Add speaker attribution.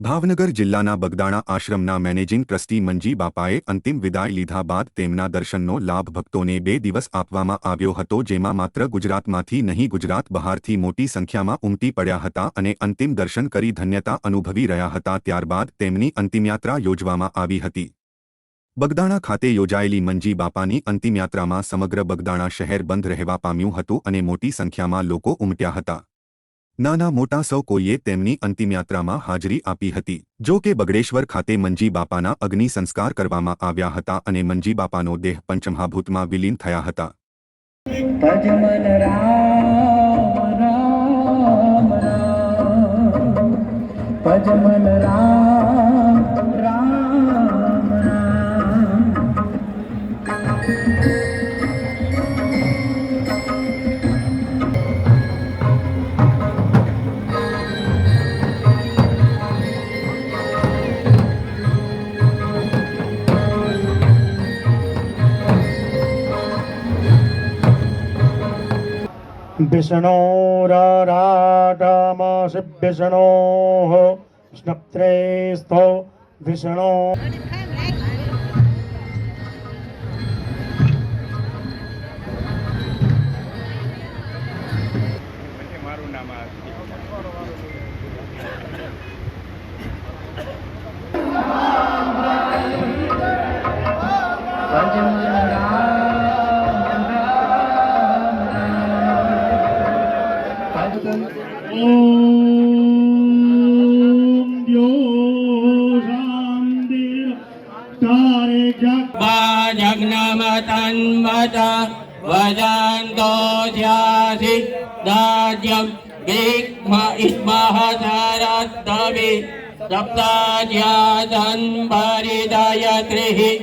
Speaker 1: ભાવનગર જિલ્લાના બગદાણા આશ્રમના managing trustee Manji બાપાએ અંતિમ વિદાય લીધા બાદ તેમના દર્શનનો લાભ ભક્તોને બે દિવસ આપવામાં આવ્યો હતો, જેમાં માત્ર ગુજરાતમાંથી નહીં, ગુજરાત બહારથી મોટી સંખ્યામાં ઉમટી પડ્યા હતા અને અંતિમ દર્શન કરી ધન્યતા અનુભવી રહ્યા હતા. ત્યારબાદ તેમની અંતિમયાત્રા યોજવામાં આવી હતી. બગદાણા ખાતે યોજાયેલી મંજી બાપાની અંતિમયાત્રામાં સમગ્ર બગદાણા શહેર બંધ રહેવા પામ્યું હતું અને મોટી સંખ્યામાં લોકો ઉમટ્યા હતા. નાના મોટા સૌ કોઈએ તેમની અંતિમયાત્રામાં હાજરી આપી હતી. જો કે બગડેશ્વર ખાતે મંજી બાપાના અગ્નિ સંસ્કાર કરવામાં આવ્યા હતા અને મંજી બાપાનો દેહ પંચમહાભૂતમાં વિલીન થયા હતા.
Speaker 2: ભજમન રામ
Speaker 3: विष्णोराराटमसि विष्णोः
Speaker 2: स्नप्त्रे स्थो विष्णो
Speaker 3: Thank you. પતન જગ્નમતન મત
Speaker 4: વજંતો ધ્યાસી દાજ્યમ વિઘ્મ ઇસ્મહ સરત્તવી સપ્તાજ્યાસન પરિદય ત્રિહી